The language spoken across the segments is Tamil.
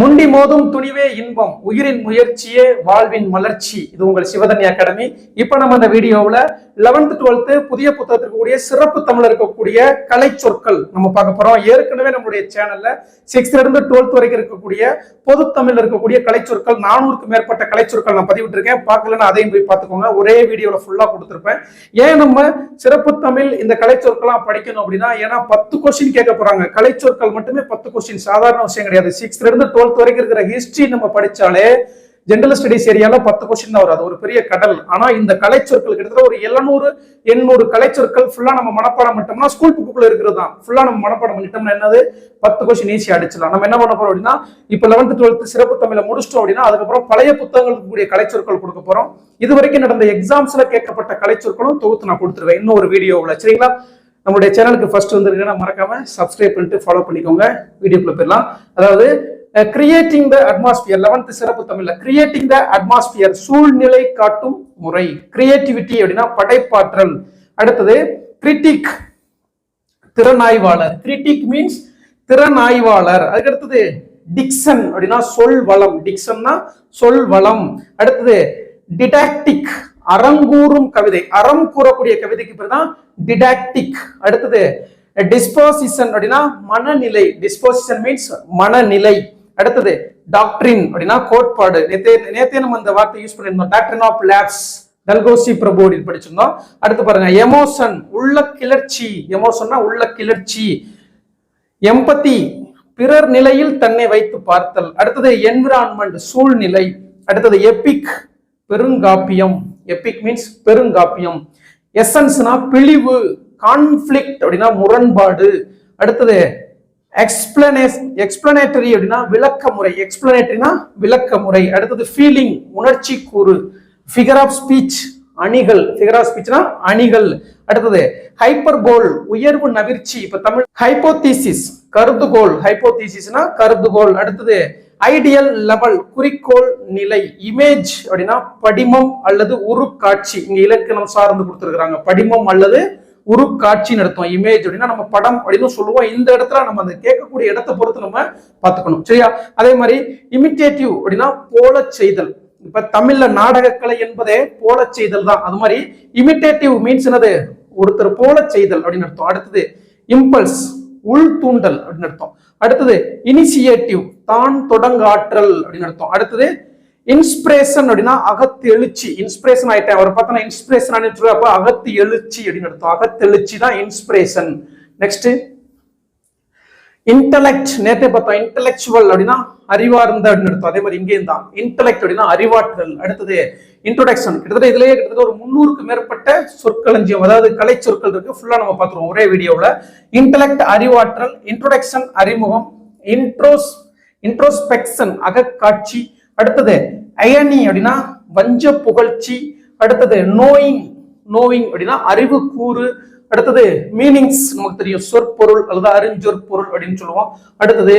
முண்டி மோதும் துணிவே இன்பம் உயிரின் முயற்சியே வாழ்வின் மலர்ச்சி. இது உங்கள் சிவதனி அகாடமி. இப்ப நம்ம இந்த வீடியோவில் லெவன்த் டுவெல்த் புதிய புத்தகத்திற்கு கூடிய சிறப்பு தமிழ் இருக்கக்கூடிய கலை சொற்கள் நம்ம பார்க்க போறோம். ஏற்கனவே நம்மளுடைய சேனல்ல சிக்ஸ்த்ல இருந்து டுவெல்த் வரைக்கும் இருக்கக்கூடிய பொது தமிழ் இருக்கக்கூடிய கலை சொற்கள் நானூறுக்கு மேற்பட்ட கலை சொற்கள் நான் பதிவிட்டிருக்கேன். பார்க்கலன்னு அதையும் போய் பார்த்துக்கோங்க. ஒரே வீடியோவில் ஃபுல்லா கொடுத்துருப்பேன். ஏன் நம்ம சிறப்பு தமிழ் இந்த கலை சொற்கள்லாம் படிக்கணும் அப்படின்னா ஏன்னா பத்து கொஸ்டின் கேட்க போறாங்க. கலை சொற்கள் மட்டுமே பத்து கொஸ்டின் சாதாரண விஷயம் கிடையாது. சிக்ஸ்த்ல இருந்து டுவெல்த் வரைக்கும் இருக்கிற ஹிஸ்டரி நம்ம படிச்சாலே ஜென்ரல் ஸ்டடிஸ் ஏரியால பத்து கொஸ்டின் தான் வரும். அது ஒரு பெரிய கடல். ஆனா இந்த கலை சொற்கள் கிட்டத்தட்ட ஒரு எழுநூறு எண்ணூறு கலை சொற்கள் ஃபுல்லா நம்ம மனப்பாடம் பண்ணிட்டோம்னா ஸ்கூல் புக்குள்ள இருக்கிறது தான் ஃபுல்லா நம்ம மனப்பாடம் பண்ணிட்டோம்னா என்னது? பத்து கொஸ்டின் ஈஸியா அடிச்சிடலாம். நம்ம என்ன பண்ண போறோம் அப்படின்னா இப்ப லெவன்த் டுவெல்த் சிறப்பு தமிழை முடிச்சிட்டோம் அப்படின்னா அதுக்கப்புறம் பழைய புத்தகங்களுக்கு கூடிய கலை சொற்கள் கொடுக்க போறோம். இது வரைக்கும் நடந்த எக்ஸாம்ஸ்ல கேட்கப்பட்ட கலை சொற்களும் தொகுத்து நான் கொடுத்துருவேன். இன்னும் ஒரு வீடியோவில் சரிங்களா? நம்மளுடைய சேனலுக்கு ஃபர்ஸ்ட் வந்துருக்கீங்கன்னா மறக்காம சப்ஸ்கிரைப் பண்ணிட்டு ஃபாலோ பண்ணிக்கோங்க. வீடியோக்குள்ள போயிடலாம். அதாவது கிரியேட்டிங் த அட்மாஸ்பியர் லெவன்த் சிறப்பு தமிழ்ல கிரியேட்டிங் த அட்மாஸ்பியர் சூழ்நிலை காட்டும் முறை கிரியேட்டிவிட்டி அப்படின்னா படைப்பாற்றல். அடுத்தது கிரிட்டிக் திறனாய்வாளர். கிரிட்டிக் மீன்ஸ் திறனாய்வாளர். அதுக்கு அடுத்தது டிக்சன் அப்படின்னா சொல் வளம். டிக்சன்னா சொல் வளம். அடுத்தது டிடாக்டிக் அறங்கூறும் கவிதை. அறம் கூறக்கூடிய கவிதைக்கு பேர் தான் டிடாக்டிக் அடுத்தது டிஸ்போசிஷன் அப்படின்னா மனநிலை. டிஸ்போசிஷன் மீன்ஸ் மனநிலை. அடுத்தது டாக்டரின் அப்படின்னா கோட்பாடு. நேத்தே நேத்தே நம்ம இந்த வார்த்தை யூஸ் பண்ணியிருந்தோம். டாக்டரின் ஆஃப் லேப்ஸ் டல்கோசி பிரபு படிச்சிருந்தோம். அடுத்து பாருங்க எமோஷன் உள்ள கிளர்ச்சி. எமோஷன்னா உள்ள கிளர்ச்சி. எம்பத்தி பிறர் நிலையில் தன்னை வைத்து பார்த்தல். அடுத்தது என்விரான்மெண்ட் சூழ்நிலை. அடுத்தது எபிக் பெருங்காப்பியம். எபிக் மீன்ஸ் பெருங்காப்பியம். எசன்ஸ்னா பிழிவு கான்ஃபிளிக்ட் அப்படின்னா முரண்பாடு. அடுத்தது எக்ஸ்பிளனேஸ் எக்ஸ்பிளனேட்டரி அப்படின்னா விளக்க முறை எக்ஸ்பிளனேட்டரினா விளக்க முறை அடுத்தது ஃபீலிங் உணர்ச்சி கூறு. ஃபிகர் ஆஃப் ஸ்பீச் அணிகள். ஃபிகர் ஆஃப் ஸ்பீச்னா அணிகள். அடுத்தது ஹைப்பர்போல் உயர்வு நவிர்ச்சி. இப்ப தமிழ் ஹைப்போதீசிஸ் கருதுகோள். ஹைப்போதீசிஸ்னா கருதுகோள். அடுத்தது ஐடியல் லெவல் குறிக்கோள் நிலை. இமேஜ் அப்படின்னா படிமம் அல்லது உருக்காட்சி. இங்க இலக்கணம் சார்ந்து கொடுத்துருக்காங்க படிமம் அல்லது உரு காட்சி நடத்துவோம் இமேஜ் அப்படின்னா நம்ம படம் அப்படின்னு சொல்லுவோம். இந்த இடத்துல நம்ம அந்த கேட்கக்கூடிய இடத்தை பொறுத்து நம்ம பார்த்துக்கணும் சரியா? அதே மாதிரி இமிட்டேட்டிவ் அப்படின்னா போல செய்தல். இப்ப தமிழ்ல நாடகக்கலை என்பதே போல செய்தல் தான். அது மாதிரி இமிட்டேட்டிவ் மீன்ஸ் என்னது? ஒருத்தர் போல செய்தல் அப்படின்னு அர்த்தம். அடுத்தது இம்பல்ஸ் உள் தூண்டல் அப்படின்னு அர்த்தம். அடுத்தது இனிஷியேட்டிவ் தான் தொடங்காற்றல் அப்படின்னு அர்த்தம். அடுத்தது இன்ஸ்பிரேஷன் அப்படின்னா அகத்து எழுச்சி. இன்ஸ்பிரேஷன் ஆயிட்டேன். அவர் பார்த்தா இன்ஸ்பிரேஷன் அப்ப அகத்து எழுச்சி அப்படின்னு அர்த்தம். அகத்து எழுச்சி தான் இன்ஸ்பிரேஷன் நெக்ஸ்ட் இன்டலெக்ட் நேற்றே பார்த்தோம். இன்டலெக்சுவல் அப்படின்னா அறிவார்ந்த அப்படின்னு அர்த்தம். அதே மாதிரி இங்கேயும் தான். இன்டலெக்ட் அப்படின்னா அறிவாற்றல். அடுத்தது இன்ட்ரோடக்ஷன் கிட்டத்தட்ட இதுலயே கிட்டத்தட்ட ஒரு முன்னூறுக்கு மேற்பட்ட சொற்களஞ்சியம் அதாவது கலை சொற்கள் இருக்கு. ஃபுல்லா நம்ம பார்த்துருவோம். ஒரே வீடியோவில். இன்டலெக்ட் அறிவாற்றல் இன்ட்ரோடக்ஷன் அறிமுகம் இன்ட்ரோஸ் இன்ட்ரோஸ்பெக்ஷன் அகக்காட்சி அடுத்தது அயனி அப்படின்னா வஞ்ச புகழ்ச்சி. அடுத்தது நோயிங் நோயிங் அப்படின்னா அறிவு கூறு அடுத்தது மீனிங்ஸ் நமக்கு தெரியும். சொற்பொருள் அல்லது அறிஞ்சொற்பொருள் அப்படின்னு சொல்லுவோம். அடுத்தது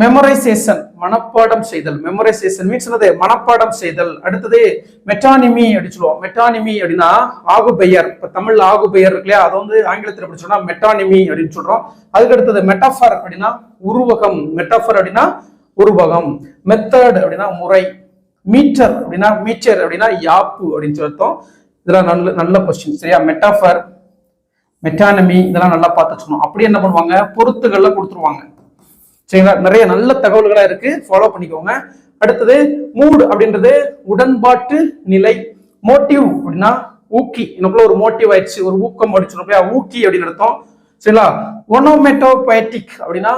மெமரைசேஷன் மனப்பாடம் செய்தல். மெமரைசேஷன் மீன்ஸ் என்னது? மனப்பாடம் செய்தல். அடுத்தது மெட்டானிமி அப்படின்னு சொல்லுவோம். மெட்டானிமி அப்படின்னா ஆகுபெயர். இப்போ தமிழ் ஆகுபெயர் இருக்கு இல்லையா? அதை வந்து ஆங்கிலத்தில் எப்படி சொன்னா மெட்டானிமி அப்படின்னு சொல்றோம். அதுக்கு அடுத்தது மெட்டாஃபர் அப்படின்னா உருவகம். மெட்டாஃபர் அப்படின்னா உருவகம் மெத்தட் அப்படின்னா முறை மீட்டர் அப்படின்னா மீட்டர் அப்படின்னா யாப்பு அப்படின்னு சொல்லிட்டோம் இதெல்லாம் நல்ல நல்ல கொஸ்டின் சரியா? மெட்டாஃபர் மெட்டானமி இதெல்லாம் நல்லா பார்த்து வச்சுக்கணும் அப்படி என்ன பண்ணுவாங்க? பொருத்துகள்ல கொடுத்துருவாங்க. சரிங்களா? நிறைய நல்ல தகவல்களா இருக்கு. ஃபாலோ பண்ணிக்கோங்க. அடுத்தது மூடு அப்படின்றது உடன்பாட்டு நிலை. மோட்டிவ் அப்படின்னா ஊக்கி. எனக்குள்ள ஒரு மோட்டிவ் ஆயிடுச்சு. ஒரு ஊக்கம் அடிச்சிடும் ஊக்கி அப்படின்னு அர்த்தம். சரிங்களா? ஒனோமெட்டோபயட்டிக் அப்படின்னா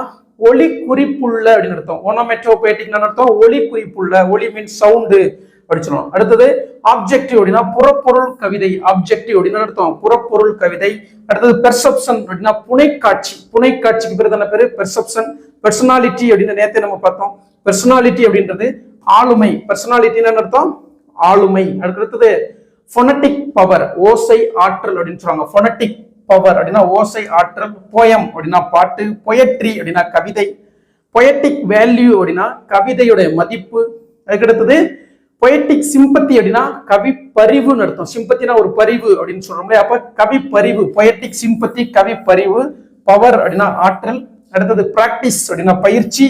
ஒளி குறிப்புள்ள அப்படின்னு அர்த்தம். ஒனோமெட்டோபயட்டிக் அர்த்தம். ஒளி குறிப்புள்ள ஒளி மீன் சவுண்டு படிச்சிடும் அடுத்தது ஆப்ஜெக்டிவ் அப்படின்னா புறப்பொருள் கவிதை. ஆப்ஜெக்டிவ் அப்படின்னு அர்த்தம். புறப்பொருள் கவிதை. அடுத்தது பெர்செப்ஷன் அப்படின்னா புனைக்காட்சி. புனைக்காட்சிக்கு பேர் என்ன பேரு? பெர்செப்ஷன் பெர்சனாலிட்டி அப்படின்னு நேரத்தை நம்ம பார்த்தோம். பெர்சனாலிட்டி அப்படின்றது ஆளுமை. பெர்சனாலிட்டின்னு அர்த்தம்? ஆளுமை. அடுத்தது ஃபொனட்டிக் பவர் ஓசை ஆற்றல் அப்படின்னு சொல்றாங்க ஃபொனட்டிக் பவர் அப்படின்னா ஓசை ஆற்றல் போயம் அப்படின்னா பாட்டு பொயட்ரி அப்படின்னா கவிதை பொயட்டிக் வேல்யூ அப்படின்னா கவிதையுடைய மதிப்பு. அதுக்கடுத்தது பொயட்டிக் சிம்பத்தி அப்படின்னா கவி பரிவுன்னு அர்த்தம் சிம்பத்தினா ஒரு பரிவு அப்படின்னு சொல்றோம் அப்ப கவி பரிவு பொயட்டிக் சிம்பத்தி கவி பரிவு பவர் அப்படின்னா ஆற்றல். அடுத்தது பிராக்டிஸ் அப்படின்னா பயிற்சி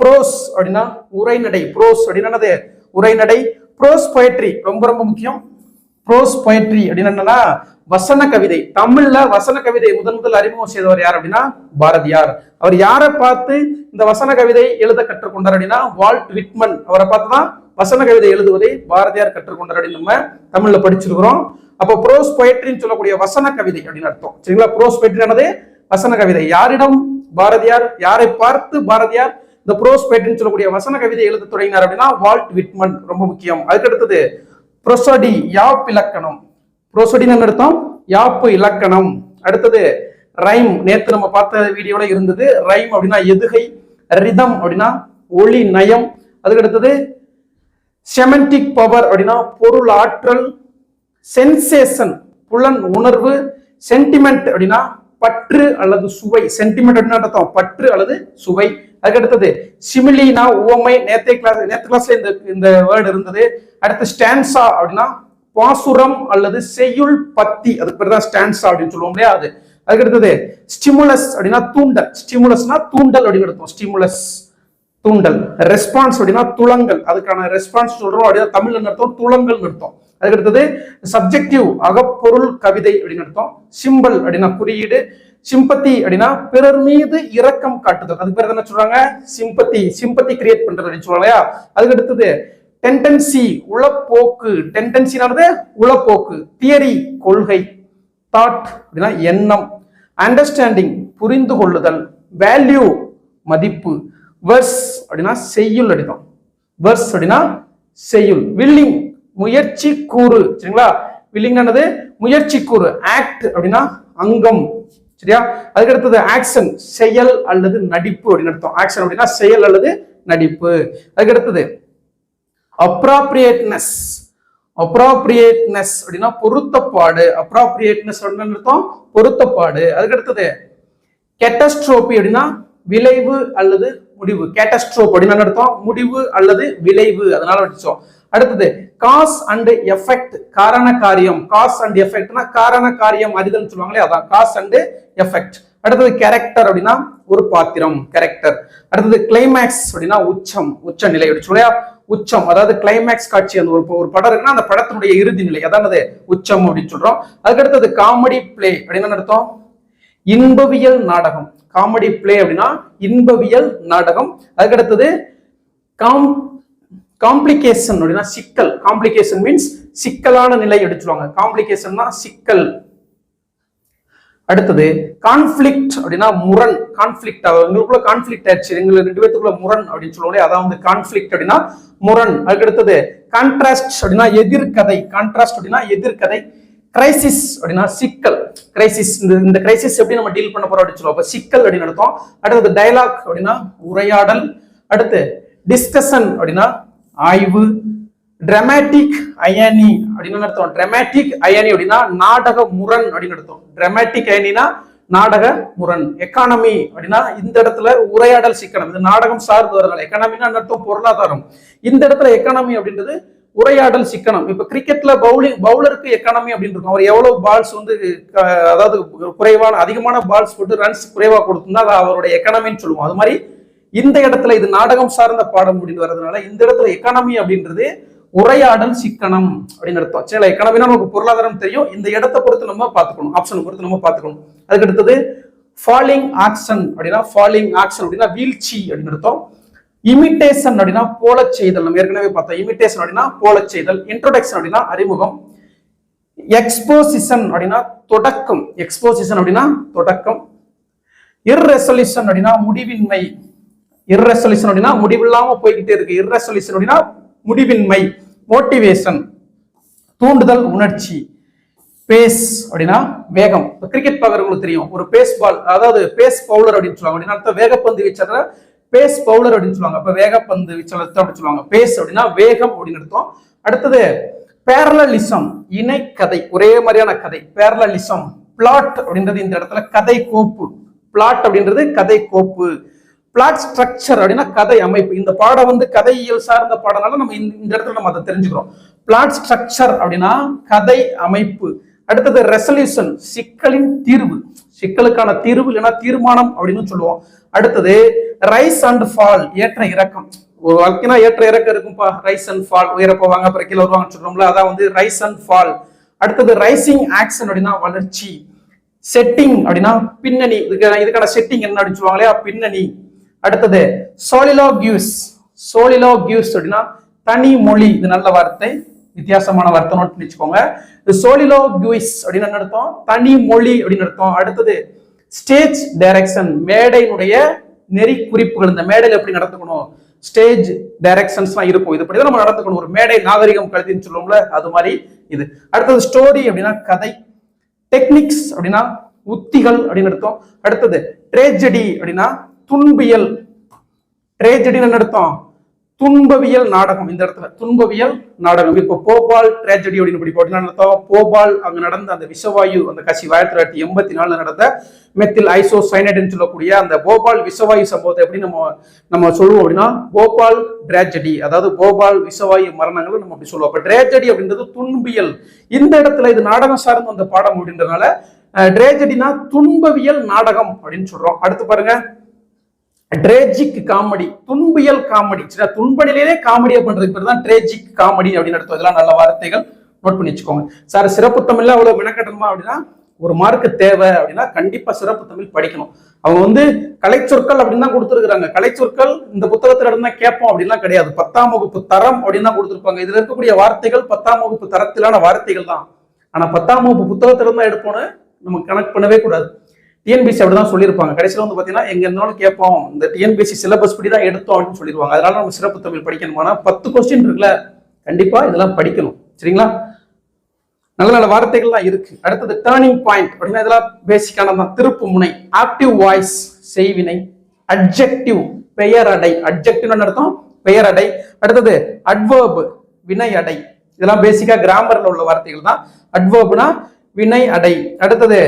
ப்ரோஸ் அப்படின்னா உரைநடை. ப்ரோஸ் அப்படின்னா உரைநடை. ப்ரோஸ் பொயட்ரி ரொம்ப ரொம்ப முக்கியம். ப்ரோஸ் பொயட்ரி அப்படின்னு என்னன்னா வசன கவிதை. தமிழ்ல வசன கவிதை முதன் முதல் அறிமுகம் செய்தவர் யார் அப்படின்னா பாரதியார். அவர் யாரை பார்த்து இந்த வசன கவிதை எழுத கற்றுக்கொண்டார் அப்படின்னா வால்ட் விட்மன். அவரை பார்த்து தான் வசன கவிதை எழுதுவதை பாரதியார் கற்றுக்கொண்டார் அப்படின்னு நம்ம தமிழ்ல படிச்சிருக்கிறோம். அப்போ ப்ரோஸ் பொயட்ரின்னு சொல்லக்கூடிய வசன கவிதை அப்படின்னு அர்த்தம். சரிங்களா? ப்ரோஸ் poetry வசன கவிதை. யாரிடம்? பாரதியார். யாரை பார்த்து பாரதியார் இந்த ப்ரோஸ் பொயட்ரின்னு சொல்லக்கூடிய வசன கவிதை எழுத தொடங்கினார் அப்படின்னா வால்ட் விட்மன். ரொம்ப முக்கியம். அதுக்கு அடுத்தது ப்ரொசடி யாப் இலக்கணம் ப்ரோசடின்னு அர்த்தம் யாப்பு இலக்கணம். அடுத்தது ரைம். நேத்து நம்ம பார்த்த வீடியோல இருந்தது ரைம் அப்படின்னா எதுகை ரிதம் அப்படின்னா ஒளி நயம். அதுக்கு அடுத்தது செமண்டிக் பவர் அப்படின்னா பொருள் ஆற்றல் சென்சேஷன் புலன் உணர்வு சென்டிமெண்ட் அப்படின்னா பற்று அல்லது சுவை. சென்டிமெண்ட் அப்படின்னா அர்த்தம் பற்று அல்லது சுவை. அதுக்கு அடுத்தது சிமிலினா உவமை. நேத்தே கிளாஸ் நேத்து கிளாஸ்ல இந்த இந்த வேர்டு இருந்தது. அடுத்து ஸ்டான்சா அப்படின்னா பாசுரம் அல்லது செய்யுள் பத்தி அதுக்கு பேர் தான் ஸ்டான்ஸ் அப்படின்னு சொல்லுவோம் இல்லையா அது. அதுக்கு அடுத்தது ஸ்டிமுலஸ் அப்படின்னா தூண்டல். ஸ்டிமுலஸ்னா தூண்டல் அப்படின்னு எடுத்தோம். ஸ்டிமுலஸ் தூண்டல். ரெஸ்பான்ஸ் அப்படின்னா துளங்கல் அதுக்கான ரெஸ்பான்ஸ் சொல்றோம் அப்படின்னா தமிழ்ல அர்த்தம்? துளங்கல் அர்த்தம். அதுக்கு அடுத்தது சப்ஜெக்டிவ் அகப்பொருள் கவிதை அப்படின்னு அர்த்தம். சிம்பல் அப்படின்னா குறியீடு. சிம்பத்தி அப்படின்னா பிறர் மீது இரக்கம் காட்டுதல். அதுக்கு பேர் என்ன சொல்றாங்க? சிம்பத்தி சிம்பத்தி கிரியேட் பண்றது அப்படின்னு சொல்லுவாங்க இல்லையா? அதுக்கு அடுத்தது டெண்டன்சி உளப்போக்கு. டெண்டன்சினானது உளப்போக்கு தியரி கொள்கை தாட் அப்படின்னா எண்ணம். அண்டர்ஸ்டாண்டிங் புரிந்து கொள்ளுதல் வேல்யூ மதிப்பு. வெர்ஸ் அப்படின்னா செய்யுள் அடித்தோம். வெர்ஸ் அப்படின்னா செய்யுள். வில்லிங் முயற்சி கூறு. சரிங்களா? வில்லிங் என்னது முயற்சி கூறு. ஆக்ட் அப்படின்னா அங்கம். சரியா? அதுக்கு அடுத்தது ஆக்ஷன் செயல் அல்லது நடிப்பு அப்படின்னு அர்த்தம். ஆக்ஷன் அப்படின்னா செயல் அல்லது நடிப்பு. அதுக்கு அடுத்தது அப்ராப்ரியேட்னஸ் அப்ராப்ரியேட்னஸ் அப்படின்னா பொருத்தப்பாடு. அப்ராப்ரியேட்னஸ் அப்படின்னு அர்த்தம் பொருத்தப்பாடு. அதுக்கு அடுத்தது கெட்டஸ்ட்ரோபி அப்படின்னா விளைவு அல்லது முடிவு. கேட்டஸ்ட்ரோப் அப்படின்னு அர்த்தம்? முடிவு அல்லது விளைவு. அதனால வச்சோம் அடுத்தது காஸ் அண்ட் எஃபெக்ட் காரண காரியம். காஸ் அண்ட் எஃபெக்ட்னா காரண காரியம் அறிதல் சொல்லுவாங்களே அதான். காஸ் அண்ட் எஃபெக்ட் அடுத்தது கேரக்டர் அப்படின்னா ஒரு பாத்திரம் கேரக்டர் அடுத்தது கிளைமேக்ஸ் அப்படின்னா உச்சம் உச்ச நிலை அப்படி சொல்லியா உச்சம் அதாவது கிளைமேக்ஸ் காட்சி அந்த ஒரு ஒரு படம் இருக்குன்னா அந்த படத்தினுடைய இறுதி நிலை. அதானது உச்சம் அப்படின்னு சொல்றோம். அதுக்கு அடுத்தது காமெடி பிளே அப்படின்னு அர்த்தம்? இன்பவியல் நாடகம். காமெடி பிளே அப்படின்னா இன்பவியல் நாடகம். அதுக்கடுத்தது காம் காம்ப்ளிகேஷன் அப்படின்னா சிக்கல். காம்ப்ளிகேஷன் மீன்ஸ் சிக்கலான நிலை எடுத்துருவாங்க காம்ப்ளிகேஷன்னா சிக்கல். அடுத்தது கான்ஃபிளிக்ட் அப்படின்னா முரண் கான்ஃபிளிக்ட் எங்களுக்குள்ள கான்ஃபிளிக்ட் ஆயிடுச்சு. எங்களுக்கு ரெண்டு பேத்துக்குள்ள முரண் அப்படின்னு சொல்லுவோம் அதான் வந்து கான்ஃபிளிக்ட் அப்படின்னா முரண். அதுக்கு அடுத்தது கான்ட்ராஸ்ட் அப்படின்னா எதிர்கதை. கான்ட்ராஸ்ட் அப்படின்னா எதிர்கதை. கிரைசிஸ் அப்படின்னா சிக்கல். கிரைசிஸ் இந்த இந்த கிரைசிஸ் எப்படி நம்ம டீல் பண்ண போறோம் அப்படின்னு சொல்லுவோம். சிக்கல் அப்படின்னு நடத்தோம் அடுத்தது டைலாக் அப்படின்னா உரையாடல். அடுத்து டிஸ்கஷன் அப்படின்னா ஆய்வு. டிரமேட்டிக் அயனி அப்படின்னு அர்த்தம்? டிரமேட்டிக் அயனி அப்படின்னா நாடக முரண் அப்படின்னு அர்த்தம். டிரமேட்டிக் அயனினா நாடக முரண். எக்கானமி அப்படின்னா இந்த இடத்துல உரையாடல் சிக்கனம். இது நாடகம் சார்ந்து வரதுனால எக்கானமினா அர்த்தம்? பொருளாதாரம். இந்த இடத்துல எக்கானமி அப்படின்றது உரையாடல் சிக்கனம். இப்ப கிரிக்கெட்ல பவுலிங் பவுலருக்கு எக்கானமி அப்படின்னு இருக்கும். அவர் எவ்வளவு பால்ஸ் வந்து அதாவது குறைவான அதிகமான பால்ஸ் போட்டு ரன்ஸ் குறைவா கொடுத்துருந்தா அது அவருடைய எக்கானமின்னு சொல்லுவோம். அது மாதிரி இந்த இடத்துல இது நாடகம் சார்ந்த பாடம் அப்படின்னு வர்றதுனால இந்த இடத்துல எக்கானமி அப்படின்றது உரையாடல் சிக்கனம் அப்படின்னு அர்த்தம். சரி எக்கானமினா நமக்கு பொருளாதாரம் தெரியும். இந்த இடத்தை பொறுத்து நம்ம பார்த்துக்கணும். ஆப்ஷனை பொறுத்து நம்ம பார்த்துக்கணும். அதுக்கு அடுத்தது ஃபாலிங் ஆக்ஷன் அப்படின்னா ஃபாலிங் ஆக்ஷன் அப்படின்னா வீழ்ச்சி அப்படின்னு அர்த்தம். இமிட்டேஷன் அப்படின்னா போல செய்தல். நம்ம ஏற்கனவே பார்த்தோம். இமிட்டேஷன் அப்படின்னா போல செய்தல். இன்ட்ரோடக்ஷன் அப்படின்னா அறிமுகம். எக்ஸ்போசிஷன் அப்படின்னா தொடக்கம். எக்ஸ்போசிஷன் அப்படின்னா தொடக்கம். இர்ரெசல்யூஷன் அப்படின்னா முடிவின்மை. இர்ரெசல்யூஷன் அப்படின்னா முடிவில்லாம போய்கிட்டே இருக்கு. இர்ரெசல்யூஷன் அப்படின்னா முடிவின்மை மோட்டிவேஷன் தூண்டுதல் உணர்ச்சி பேஸ் அப்படின்னா வேகம். இப்போ கிரிக்கெட் பார்க்குறவங்களுக்கு தெரியும் ஒரு பேஸ் பால் அதாவது பேஸ் பவுலர் அப்படின்னு சொல்லுவாங்க. அப்படின்னா அர்த்தம் வேகப்பந்து வீச்சர் பேஸ் பவுலர் அப்படின்னு சொல்லுவாங்க. அப்போ வேகப்பந்து வீச்சர் அப்படின்னு சொல்லுவாங்க. பேஸ் அப்படின்னா வேகம் அப்படின்னு அர்த்தம். அடுத்தது பேரலலிசம் இணை கதை ஒரே மாதிரியான கதை. பேரலலிசம் பிளாட் அப்படின்றது இந்த இடத்துல கதை கோப்பு. பிளாட் அப்படின்றது கதை கோப்பு. பிளாட் ஸ்ட்ரக்சர் அப்படின்னா கதை அமைப்பு. இந்த பாடம் வந்து கதையியல் சார்ந்த பாடம்னால நம்ம இந்த இடத்துல நம்ம அதை தெரிஞ்சுக்கிறோம். பிளாட் ஸ்ட்ரக்சர் அப்படின்னா கதை அமைப்பு. அடுத்தது ரெசல்யூஷன் சிக்கலின் தீர்வு. சிக்கலுக்கான தீர்வு இல்லைன்னா தீர்மானம் அப்படின்னு சொல்லுவோம். அடுத்தது ரைஸ் அண்ட் ஃபால் ஏற்ற இறக்கம். ஒரு வாழ்க்கைனா ஏற்ற இறக்கம் இருக்கும்பா. ரைஸ் அண்ட் ஃபால் உயர போவாங்க அப்புறம் கீழே வருவாங்கன்னு சொல்றோம்ல அதான் வந்து ரைஸ் அண்ட் ஃபால் அடுத்தது ரைசிங் ஆக்ஷன் அப்படின்னா வளர்ச்சி. செட்டிங் அப்படின்னா பின்னணி இதுக்கான செட்டிங் என்ன அப்படின்னு சொல்லுவாங்க இல்லையா? பின்னணி. அடுத்தது சோலிலோகியூஸ் சோலிலோகியூஸ் அப்படின்னா தனி மொழி. இது நல்ல வார்த்தை வித்தியாசமான வார்த்தை. நோட் பண்ணி வச்சுக்கோங்க. இது சோலிலோகியூஸ் அப்படின்னு என்ன அர்த்தம்? தனி மொழி அப்படின்னு அர்த்தம். அடுத்தது ஸ்டேஜ் டைரக்ஷன் மேடையினுடைய நெறி குறிப்புகள் இந்த மேடையில் எப்படி நடந்துக்கணும்? ஸ்டேஜ் டைரக்ஷன்ஸ்லாம் இருக்கும். இது தான் நம்ம நடந்துக்கணும். ஒரு மேடை நாகரிகம் கருதின்னு சொல்லுவோம்ல அது மாதிரி இது. அடுத்தது ஸ்டோரி அப்படின்னா கதை. டெக்னிக்ஸ் அப்படின்னா உத்திகள் அப்படின்னு அர்த்தம். அடுத்தது ட்ரேஜடி அப்படின்னா துன்பியல். ட்ரேஜடின்னு அர்த்தம்? துன்பவியல் நாடகம். இந்த இடத்துல துன்பவியல் நாடகம். இப்போ போபால் ட்ராஜடி அப்படின்னு படி போட்டு அர்த்தம்? போபால் அங்கே நடந்த அந்த விஷவாயு அந்த கசி ஆயிரத்தி தொள்ளாயிரத்தி எண்பத்தி நாலுல நடந்த மெத்தில் ஐசோ சைனட்னு சொல்லக்கூடிய அந்த போபால் விஷவாயு சம்பவத்தை எப்படி நம்ம நம்ம சொல்லுவோம் அப்படின்னா போபால் ட்ராஜடி அதாவது போபால் விஷவாயு மரணங்களும் நம்ம அப்படி சொல்லுவோம். அப்போ ட்ராஜடி அப்படின்றது துன்பியல். இந்த இடத்துல இது நாடகம் சார்ந்து அந்த பாடம் அப்படின்றதுனால ட்ரேஜடினா துன்பவியல் நாடகம் அப்படின்னு சொல்றோம். அடுத்து பாருங்க. ட்ரேஜிக் காமெடி துன்பியல் காமெடி சில துன்ப நிலையிலே காமெடி பண்றதுக்கு பேர் தான் ட்ரேஜிக் காமெடி அப்படின்னு அர்த்தம். இதெல்லாம் நல்ல வார்த்தைகள். நோட் பண்ணி வச்சுக்கோங்க. சார் சிறப்பு தமிழ்ல அவ்வளவு மெனக்கட்டணுமா அப்படின்னா ஒரு மார்க்கு தேவை அப்படின்னா கண்டிப்பா சிறப்பு தமிழ் படிக்கணும். அவங்க வந்து கலை சொற்கள் அப்படின்னு தான் கொடுத்துருக்காங்க கலைச்சொற்கள் இந்த புத்தகத்துல இருந்தா கேட்போம் அப்படின்லாம் கிடையாது. பத்தாம் வகுப்பு தரம் அப்படின்னு தான் கொடுத்துருப்பாங்க. இதுல இருக்கக்கூடிய வார்த்தைகள் பத்தாம் வகுப்பு தரத்திலான வார்த்தைகள் தான். ஆனா பத்தாம் வகுப்பு புத்தகத்துல இருந்தா எடுப்போம்னு நம்ம கனெக்ட் பண்ணவே கூடாது. டிஎன்பிசி அப்படிதான் சொல்லியிருப்பாங்க. கடைசியில் வந்து பார்த்தீங்கன்னா எங்க இருந்தாலும் கேட்போம். இந்த டிஎன்பிசி சிலபஸ் படி தான் எடுத்தோம் அப்படின்னு சொல்லிடுவாங்க. அதனால நம்ம சிறப்பு தமிழ் படிக்கணுமானா பத்து கொஸ்டின் இருக்குல்ல. கண்டிப்பா இதெல்லாம் படிக்கணும். சரிங்களா? நல்ல நல்ல வார்த்தைகள்லாம் இருக்கு. அடுத்தது டேர்னிங் பாயிண்ட் அப்படின்னா இதெல்லாம் பேசிக்கானதான் திருப்பு முனை ஆக்டிவ் வாய்ஸ் செய்வினை அட்ஜெக்டிவ் பெயர் அடை. அட்ஜெக்டிவ் அர்த்தம்? பெயர் அடை. அடுத்தது அட்வர்ப் வினை அடை. இதெல்லாம் பேசிக்கா கிராமர்ல உள்ள வார்த்தைகள் தான் அட்வர்ப்னா வினை அடை. அடுத்தது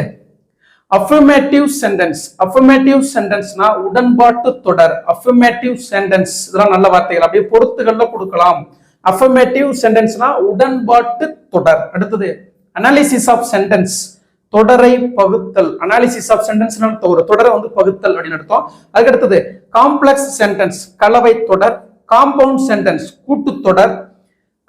அஃபர்மேட்டிவ் சென்டென்ஸ் அஃபர்மேட்டிவ் சென்டென்ஸ்னா உடன்பாட்டு தொடர். அஃபர்மேட்டிவ் சென்டென்ஸ் இதெல்லாம் நல்ல வார்த்தைகள். அப்படியே பொறுத்துகள்ல கொடுக்கலாம். அஃபர்மேட்டிவ் சென்டென்ஸ்னா உடன்பாட்டு தொடர். அடுத்தது அனாலிசிஸ் ஆஃப் சென்டென்ஸ் தொடரை பகுத்தல். அனாலிசிஸ் ஆஃப் சென்டென்ஸ் ஒரு தொடரை வந்து பகுத்தல் அப்படின்னு அர்த்தம். அதுக்கு அடுத்தது காம்ப்ளெக்ஸ் சென்டென்ஸ் கலவை தொடர். காம்பவுண்ட் சென்டென்ஸ் கூட்டுத்தொடர்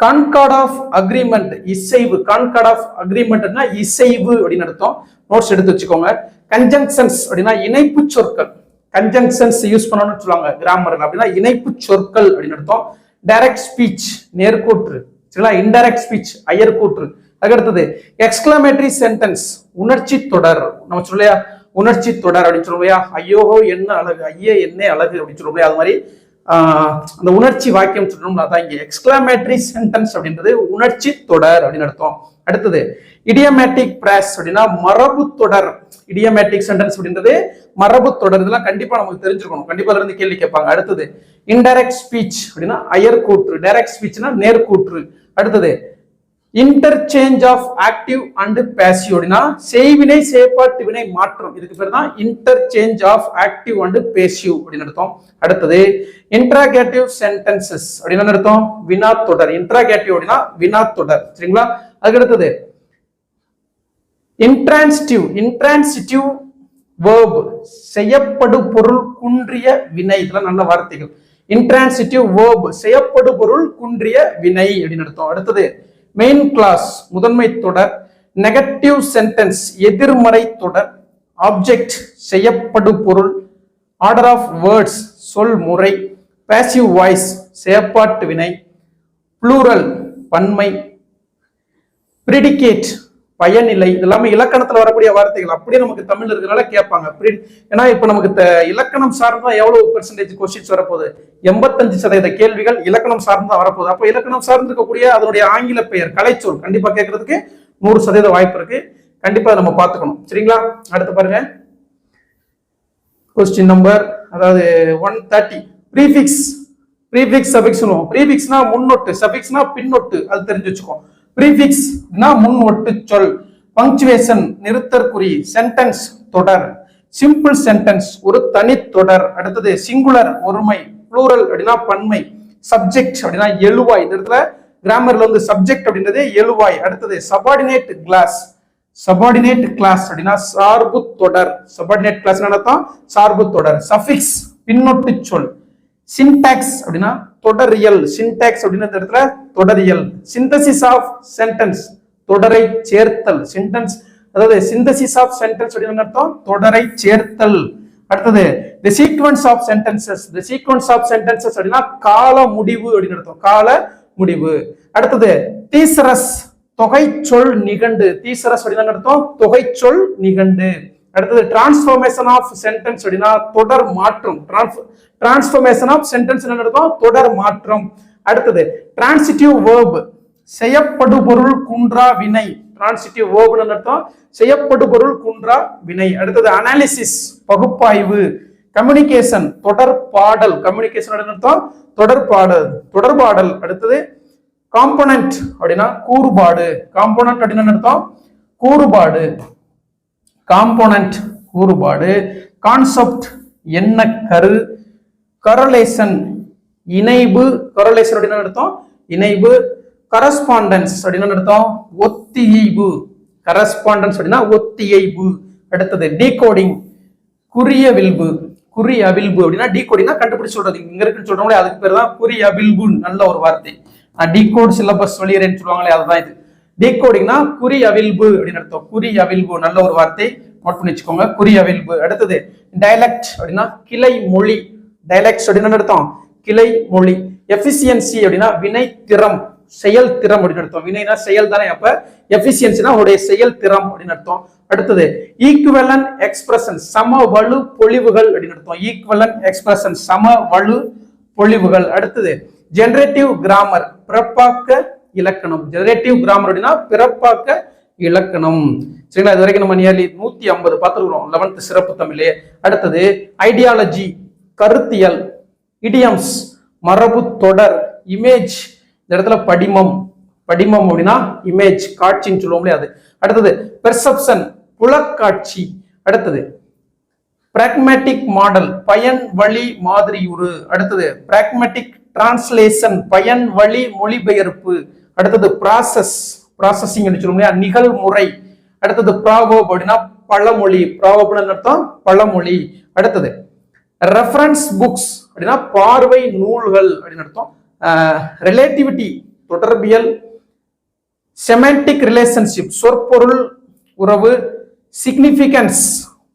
கான்கார்ட் ஆஃப் அக்ரிமெண்ட் இசைவு. கான்கார்ட் ஆஃப் அக்ரிமெண்ட்னா இசைவு அப்படின்னு அர்த்தம். நோட்ஸ் எடுத்து வச்சுக்கோங்க. கன்ஜங்ஷன்ஸ் அப்படின்னா இணைப்பு சொற்கள். கன்ஜங்ஷன்ஸ் யூஸ் பண்ணணும்னு சொல்லுவாங்க கிராமர்ல அப்படின்னா இணைப்பு சொற்கள் அப்படின்னு அர்த்தம். டைரக்ட் ஸ்பீச் நேர்கூற்று சரிங்களா? இன்டைரக்ட் ஸ்பீச் அயர்கூற்று அதுக்கடுத்தது எக்ஸ்கிளமேட்டரி சென்டென்ஸ் உணர்ச்சி தொடர். நம்ம சொல்லையா உணர்ச்சி தொடர் அப்படின்னு சொல்லுவோம் ஐயோ என்ன அழகு? ஐயே என்ன அழகு அப்படின்னு சொல்லுவோம் அது மாதிரி அந்த உணர்ச்சி வாக்கியம் சொல்லணும்னா அதான் இங்க எக்ஸ்கிளாமேட்டரி சென்டென்ஸ் அப்படின்றது உணர்ச்சி தொடர் அப்படின்னு அர்த்தம். அடுத்தது இடியமேட்டிக் பிரஸ் அப்படின்னா மரபு தொடர். இடியமேட்டிக் சென்டென்ஸ் அப்படின்றது மரபு தொடர். இதெல்லாம் கண்டிப்பா நமக்கு தெரிஞ்சிருக்கணும். கண்டிப்பா இருந்து கேள்வி கேட்பாங்க. அடுத்தது இன்டைரக்ட் ஸ்பீச் அப்படின்னா அயர்கூற்று டைரக்ட் ஸ்பீச்னா நேர்கூற்று. அடுத்தது interchange of active and passive அப்படின்னா செய்வினை செயற்பாட்டு வினை மாற்றம். இதுக்கு பேர் தான் interchange of active and passive அப்படின்னு அர்த்தம். அடுத்தது இன்ட்ராகேட்டிவ் சென்டென்சஸ் அப்படின்னு அர்த்தம்? வினா தொடர் இன்ட்ராகேட்டிவ் அப்படின்னா வினா தொடர் சரிங்களா? அதுக்கு அடுத்தது இன்ட்ரான்சிட்டிவ் இன்ட்ரான்சிட்டிவ் வேர்ப் செய்யப்படு பொருள் குன்றிய வினை. இதெல்லாம் நல்ல வார்த்தைகள். இன்ட்ரான்சிட்டிவ் வேர்ப் செய்யப்படு பொருள் குன்றிய வினை அப்படின்னு அர்த்தம். அடுத்தது மெயின் கிளாஸ் முதன்மை தொடர் நெகட்டிவ் சென்டென்ஸ் எதிர்மறை தொடர் ஆப்ஜெக்ட் செய்யப்படு பொருள் ஆர்டர் ஆஃப் வேர்ட்ஸ் சொல் முறை பேசிவ் வாய்ஸ் செயற்பாட்டு வினை ப்ளூரல் பன்மை ப்ரிடிகேட் பயனிலை இதெல்லாமே இலக்கணத்துல வரக்கூடிய வார்த்தைகள். அப்படியே நமக்கு தமிழ் இருக்கிறனால கேட்பாங்க. Pre- ஏன்னா இப்ப நமக்கு இலக்கணம் சார்ந்தா எவ்வளவு பெர்சன்டேஜ் கொஸ்டின்ஸ் வரப்போகுது? எண்பத்தஞ்சு சதவீத கேள்விகள் இலக்கணம் சார்ந்தா வரப்போகுது. அப்போ இலக்கணம் சார்ந்து இருக்கக்கூடிய அதனுடைய ஆங்கில பெயர் கலைச்சொல் கண்டிப்பா கேட்கறதுக்கு நூறு சதவீத வாய்ப்பு இருக்கு. கண்டிப்பா நம்ம பார்த்துக்கணும். சரிங்களா? அடுத்து பாருங்க. கொஸ்டின் நம்பர் அதாவது one thirty prefix prefix suffix சொல்லுவோம். ப்ரீஃபிக்ஸ்னா முன்னொட்டு சபிக்ஸ்னா பின்னொட்டு. அது தெரிஞ்சு வச்சுக்கோம். ப்ரீஃபிக்ஸ்னா ஒட்டு சொல். பங்க்சுவேஷன் நிறுத்தற்குறி சென்டென்ஸ் தொடர். சிம்பிள் சென்டென்ஸ் ஒரு தனி தொடர். அடுத்தது சிங்குலர் ஒருமை ப்ளூரல் அப்படின்னா பன்மை. சப்ஜெக்ட் அப்படின்னா எழுவாய். இந்த இடத்துல கிராமர்ல வந்து சப்ஜெக்ட் அப்படின்றது எழுவாய். அடுத்தது சபார்டினேட் கிளாஸ் சபார்டினேட் கிளாஸ் அப்படின்னா சார்பு தொடர். சபார்டினேட் கிளாஸ் அர்த்தம் சார்பு தொடர். சஃபிக்ஸ் பின்னொட்டு சொல். சின்டாக்ஸ் அப்படின்னா தொடரியல் சின்டாக்ஸ் அப்படின்னு இடத்துல தொடரியல். சிந்தசிஸ் ஆஃப் சென்டென்ஸ் தொடரை சேர்த்தல். சென்டென்ஸ் அதாவது சிந்தசிஸ் ஆஃப் சென்டென்ஸ் அப்படின்னு அர்த்தம்? தொடரை சேர்த்தல். அடுத்தது the sequence of sentences the sequence of sentences அப்படின்னா கால முடிவு அப்படின்னு அர்த்தம். கால முடிவு. அடுத்தது தீசரஸ் தொகை சொல் நிகண்டு. தீசரஸ் அப்படின்னு அர்த்தம்? தொகை சொல் நிகண்டு. அடுத்தது டிரான்ஸ்ஃபர்மேஷன் ஆஃப் சென்டென்ஸ் அப்படின்னா தொடர் மாற்றம். டிரான்ஸ்ஃபர்மேஷன் ஆஃப் சென்டென்ஸ் என்ன நடக்கும்? தொடர் மாற்றம். அடுத்தது டிரான்சிட்டிவ் வேர்ப் செய்யப்படு பொருள் குன்றா வினை. டிரான்சிட்டிவ் வேர்ப்னு அர்த்தம்? செய்யப்படு பொருள் குன்றா வினை. அடுத்தது அனாலிசிஸ் பகுப்பாய்வு. கம்யூனிகேஷன் தொடர்பாடல் கம்யூனிகேஷன் அர்த்தம்? தொடர்பாடல் தொடர்பாடல் அடுத்தது காம்போனன்ட் அப்படின்னா கூறுபாடு. காம்போனன்ட் அப்படின்னு அர்த்தம்? கூறுபாடு. காம்போனன்ட் கூறுபாடு. கான்செப்ட் என்ன கரு கரலேஷன் இணைவு கரலேஷன் அப்படின்னு அர்த்தம்? இணைவு கரஸ்பாண்டன்ஸ் அப்படின்னு அர்த்தம்? ஒத்தியைவு. கரஸ்பாண்டன்ஸ் அப்படின்னா ஒத்தியைவு. அடுத்தது டீகோடிங் குறிய வில்பு குறி அவில்பு அப்படின்னா டீகோடிங்னா கண்டுபிடிச்சு சொல்றது. இங்க இருக்குன்னு சொல்றோம்ல அதுக்கு பேர் தான் குறி அவில்பு நல்ல ஒரு வார்த்தை. டீகோட் சிலபஸ் சொல்லிடுறேன்னு சொல்லுவாங்களே அதுதான் இது. டீகோடிங்னா குறி அவில்பு அப்படின்னு அர்த்தம். குறி அவில்பு நல்ல ஒரு வார்த்தை. நோட் பண்ணி வச்சுக்கோங்க குறி அவில்பு அடுத்தது டைலக்ட் அப்படின்னா கிளை மொழி டயலக்ட்ஸ் அப்படின்னு அர்த்தம்? கிளை மொழி. எஃபிசியன்சி அப்படின்னா வினை திறம் செயல் திறம் அப்படின்னு அர்த்தம். வினைனா செயல் தானே அப்ப? எஃபிசியன்சினா உங்களுடைய செயல் திறம் அப்படின்னு அர்த்தம். அடுத்தது ஈக்குவலன் எக்ஸ்பிரஷன் சம வலு பொழிவுகள் அப்படின்னு அர்த்தம். ஈக்குவலன் எக்ஸ்பிரஷன் சம வலு பொழிவுகள். அடுத்தது ஜெனரேட்டிவ் கிராமர் பிறப்பாக்க இலக்கணம். ஜெனரேட்டிவ் கிராமர் அப்படின்னா பிறப்பாக்க இலக்கணம். சரிங்களா? இது வரைக்கும் நம்ம நியர்லி நூத்தி ஐம்பது பார்த்துருக்குறோம். லெவன்த் சிறப்பு தமிழே. அடுத்தது ஐடியாலஜி கருத்தியல் இடியம்ஸ் மரபு தொடர் இமேஜ் இந்த இடத்துல படிமம். படிமம் அப்படின்னா இமேஜ் காட்சின்னு சொல்லுவோம் அது. அடுத்தது பெர்செப்ஷன் புலக்காட்சி. அடுத்தது பிராக்மேட்டிக் மாடல் பயன் வழி மாதிரியுறு. அடுத்தது பிராக்மேட்டிக் டிரான்ஸ்லேஷன் பயன் வழி மொழிபெயர்ப்பு. அடுத்தது ப்ராசஸ் ப்ராசஸிங் சொல்லுவோம் இல்லையா நிகழ்முறை. அடுத்தது ப்ராவோ அப்படின்னா பழமொழி. ப்ராவோப்னு அர்த்தம் பழமொழி. அடுத்தது ரெஃபரன்ஸ் புக்ஸ் அப்படின்னா பார்வை நூல்கள் அப்படின்னு அர்த்தம். ரிலேட்டிவிட்டி தொடர்பியல் செமெண்டிக் ரிலேஷன்ஷிப் சொற்பொருள் உறவு சிக்னிஃபிகன்ஸ்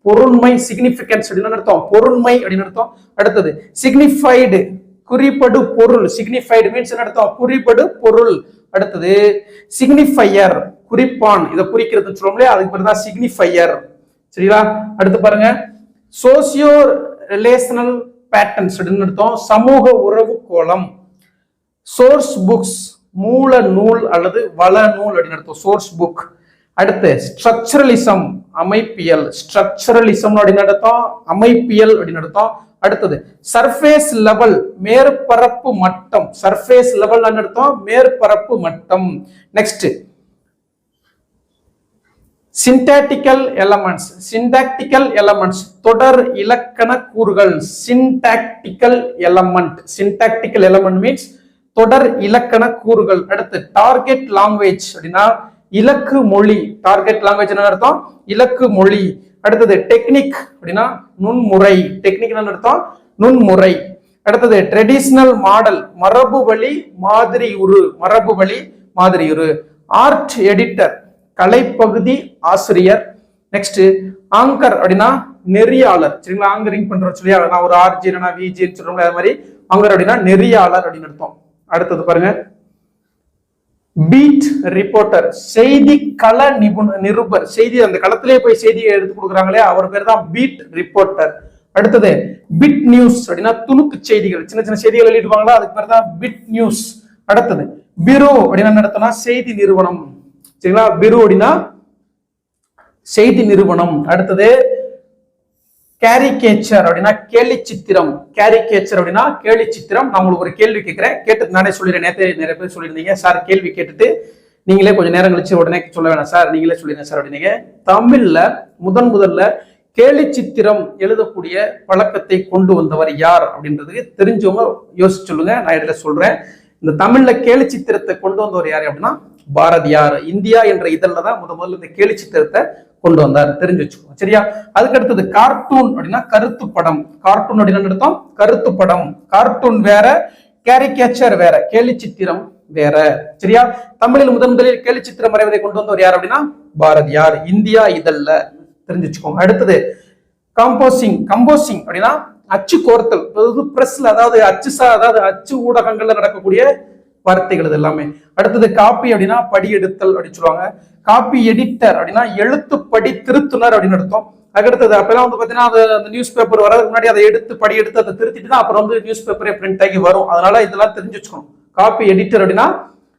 பொருண்மை சிக்னிஃபிகன்ஸ் அப்படின்னு அர்த்தம். பொருண்மை அப்படின்னு அர்த்தம். அடுத்தது சிக்னிஃபைடு குறிப்படு பொருள். சிக்னிஃபைடு மீன்ஸ் என்ன அர்த்தம்? குறிப்படு பொருள். அடுத்தது சிக்னிஃபையர் குறிப்பான். இதை குறிக்கிறதுன்னு சொல்லுவோம் இல்லையா? அதுக்கு பேர் தான் சிக்னிஃபையர் சரிங்களா அடுத்து பாருங்க சோசியோ ரிலேஷனல் பேட்டர்ன்ஸ் அப்படின்னு அர்த்தம் சமூக உறவு கோலம் சோர்ஸ் புக்ஸ் மூல நூல் அல்லது வள நூல் அப்படின்னு அர்த்தம் சோர்ஸ் புக் அடுத்து ஸ்ட்ரக்சரலிசம் அமைப்பியல். ஸ்ட்ரக்சரலிசம் அப்படின்னு அர்த்தம் அமைப்பியல் அப்படின்னு அர்த்தம் அடுத்தது சர்ஃபேஸ் லெவல் மேற்பரப்பு மட்டம். சர்ஃபேஸ் லெவல் அர்த்தம் மேற்பரப்பு மட்டம். Next syntactical elements syntactical elements தொடர் இலக்கண கூறுகள். Syntactical element syntactical element means தொடர் இலக்கண கூறுகள். அடுத்து டார்கெட் லாங்குவேஜ் அப்படின்னா இலக்கு மொழி. டார்கெட் லாங்குவேஜ் என்ன அர்த்தம்? இலக்கு மொழி. அடுத்தது டெக்னிக் அப்படின்னா நுண்முறை. டெக்னிக் என்ன அர்த்தம்? நுண்முறை. அடுத்தது ட்ரெடிஷ்னல் மாடல் மரபு வழி மாதிரி உரு. மரபு வழி மாதிரி உரு. ஆர்ட் எடிட்டர் கலைப்பகுதி ஆசிரியர். நெக்ஸ்ட் ஆங்கர் அப்படின்னா நெறியாளர். சரிங்களா? ஆங்கரிங் பண்ற சொல்லி நான் ஒரு ஆர்ஜி இல்லைனா விஜின்னு சொல்றோம்ல அது மாதிரி ஆங்கர் அப்படின்னா நெறியாளர் அப்படின்னு அர்த்தம். அடுத்தது பாருங்க. பீட் ரிப்போர்ட்டர் செய்தி கள நிபுண நிருபர். செய்தி அந்த களத்திலே போய் செய்தியை எடுத்து கொடுக்குறாங்களே அவர் பேர் தான் பீட் ரிப்போர்ட்டர் அடுத்தது பிட் நியூஸ் அப்படின்னா துணுக்கு செய்திகள். சின்ன சின்ன செய்திகள் எழுதிடுவாங்களா அதுக்கு பேர் தான் பிட் நியூஸ் அடுத்தது பிரோ அப்படின்னா நடத்தினா செய்தி நிறுவனம். சரிங்களா? பிரு அப்படின்னா செய்தி நிறுவனம். அடுத்தது கேரிகேச்சர் அப்படின்னா கேலி சித்திரம். கேரிகேச்சர் அப்படின்னா கேலி சித்திரம். நான் உங்களுக்கு ஒரு கேள்வி கேட்கிறேன். கேட்டு நானே சொல்லிடுறேன். நேற்று நிறைய பேர் சொல்லியிருந்தீங்க. சார் கேள்வி கேட்டுட்டு நீங்களே கொஞ்சம் நேரம் கழிச்சு உடனே சொல்ல வேணாம். சார் நீங்களே சொல்லிடுங்க சார் அப்படின்னீங்க. தமிழ்ல முதன் முதல்ல கேலி சித்திரம் எழுதக்கூடிய பழக்கத்தை கொண்டு வந்தவர் யார் அப்படின்றதுக்கு தெரிஞ்சவங்க யோசிச்சு சொல்லுங்க. நான் இடத்துல சொல்றேன். இந்த தமிழ்ல கேலி சித்திரத்தை கொண்டு வந்தவர் யார் அப்படின்னா பாரதியார் இந்தியா என்ற இதழில் தான் முத முதல்ல இந்த கேலி சித்திரத்தை கொண்டு வந்தார் தெரிஞ்சு வச்சுக்கோங்க. சரியா? அதுக்கு அடுத்தது கார்ட்டூன் அப்படின்னா கருத்து படம். கார்ட்டூன் அப்படின்னு அர்த்தம்? கருத்து படம். கார்ட்டூன் வேற கேரிகேச்சர் வேற கேலி சித்திரம் வேற. சரியா? தமிழில் முதன் முதலில் கேலி சித்திரம் வரைவதை கொண்டு வந்தவர் யார் அப்படின்னா? பாரதியார் இந்தியா இதழில். தெரிஞ்சு வச்சுக்கோங்க. அடுத்தது கம்போசிங் கம்போசிங் அப்படின்னா அச்சு கோர்த்தல். பிரஸ்ல அதாவது அச்சு சா அதாவது அச்சு ஊடகங்கள்ல நடக்கக்கூடிய வார்த்தைகள் இது எல்லாமே. அடுத்தது காப்பி அப்படின்னா படி எடுத்தல் அப்படின்னு சொல்லுவாங்க. காப்பி எடிட்டர் அப்படின்னா எழுத்துப்படி திருத்துனர் அப்படின்னு அர்த்தம். அதுக்கடுத்தது அப்பெல்லாம் வந்து பார்த்தீங்கன்னா அது அந்த நியூஸ் பேப்பர் வரதுக்கு முன்னாடி அதை எடுத்து படி எடுத்து அதை திருத்திட்டு தான் அப்புறம் வந்து நியூஸ் பேப்பரே பிரிண்ட் ஆகி வரும். அதனால இதெல்லாம் தெரிஞ்சு வச்சுக்கணும். காப்பி எடிட்டர் அப்படின்னா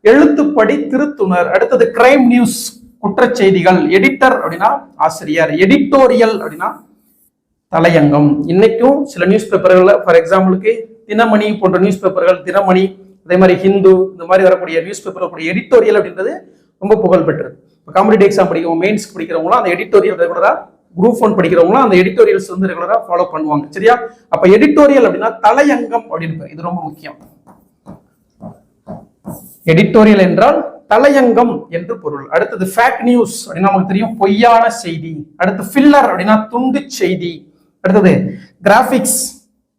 எழுத்துப்படி திருத்துனர். அடுத்தது கிரைம் நியூஸ் குற்றச்செய்திகள் எடிட்டர் அப்படின்னா ஆசிரியர். எடிட்டோரியல் அப்படின்னா தலையங்கம். இன்னைக்கும் சில நியூஸ் பேப்பர்களில் ஃபார் எக்ஸாம்பிளுக்கு தினமணி போன்ற நியூஸ் பேப்பர்கள் தினமணி அதே மாதிரி ஹிந்து இந்த மாதிரி வரக்கூடிய நியூஸ் பேப்பர் வரக்கூடிய எடிட்டோரியல் அப்படின்றது ரொம்ப புகழ் பெற்றது இப்போ காம்படிட்டிவ் எக்ஸாம் படிக்கிறவங்க மெயின்ஸ் படிக்கிறவங்களாம் அந்த எடிட்டோரியல் ரெகுலராக குரூப் ஒன் படிக்கிறவங்களாம் அந்த எடிட்டோரியல்ஸ் வந்து ரெகுலராக ஃபாலோ பண்ணுவாங்க. சரியா? அப்போ எடிட்டோரியல் அப்படின்னா தலையங்கம் அப்படின்னு இது ரொம்ப முக்கியம். எடிட்டோரியல் என்றால் தலையங்கம் என்று பொருள். அடுத்தது ஃபேக் நியூஸ் அப்படின்னா நமக்கு தெரியும் பொய்யான செய்தி. அடுத்து ஃபில்லர் அப்படின்னா துண்டு செய்தி. அடுத்தது கிராபிக்ஸ்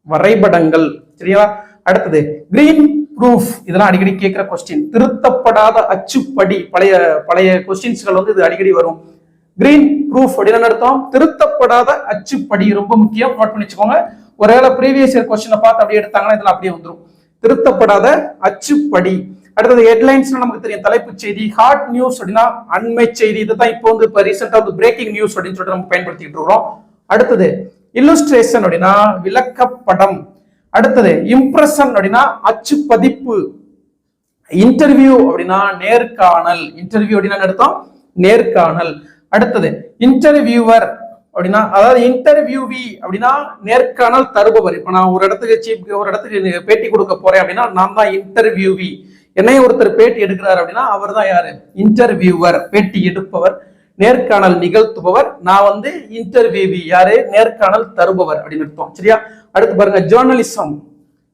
வரைபடங்கள். சரியா? அடுத்தது கிரீன் ப்ரூஃப் இதெல்லாம் அடிக்கடி கேட்குற கொஸ்டின் திருத்தப்படாத அச்சுப்படி பழைய பழைய கொஸ்டின்ஸ்கள் வந்து இது அடிக்கடி வரும். கிரீன் ப்ரூஃப் அப்படின்னு அர்த்தம்? திருத்தப்படாத அச்சுப்படி ரொம்ப முக்கியம். நோட் பண்ணி வச்சுக்கோங்க. ஒருவேளை ப்ரீவியஸ் இயர் கொஸ்டினை பார்த்து அப்படியே எடுத்தாங்கன்னா இதெல்லாம் அப்படியே வந்துடும் திருத்தப்படாத அச்சுப்படி. அடுத்தது ஹெட்லைன்ஸ் நமக்கு தெரியும். தலைப்புச் செய்தி ஹாட் நியூஸ் அப்படின்னா அண்மை செய்தி. இதுதான் இப்போ வந்து இப்போ ரீசெண்டாக வந்து பிரேக்கிங் நியூஸ் அப்படின்னு சொல்லிட்டு நம்ம பயன்படுத்திட்டு இருக்கிறோம். அடுத்தது இல்லுஸ்ட்ரேஷன் அப்படின்னா விளக்கப்படம். அடுத்தது இம்ப்ரெஷன் அப்படின்னா அச்சு பதிப்பு இன்டர்வியூ அப்படின்னா நேர்காணல். இன்டர்வியூ அப்படின்னா அர்த்தம்? நேர்காணல். அடுத்தது இன்டர்வியூவர் அப்படின்னா அதாவது இன்டர்வியூவி அப்படின்னா நேர்காணல் தருபவர். இப்ப நான் ஒரு இடத்துக்கு சீப் ஒரு இடத்துக்கு பேட்டி கொடுக்க போறேன் அப்படின்னா நான் தான் இன்டர்வியூவி என்னைய ஒருத்தர் பேட்டி எடுக்கிறார் அப்படின்னா அவர் தான் யாரு? இன்டர்வியூவர் பேட்டி எடுப்பவர். நேர்காணல் நிகழ்த்துபவர். நான் வந்து இன்டர்வியூவி யாரு? நேர்காணல் தருபவர் அப்படின்னு அர்த்தம். சரியா? அடுத்து பாருங்க ஜேர்னலிசம்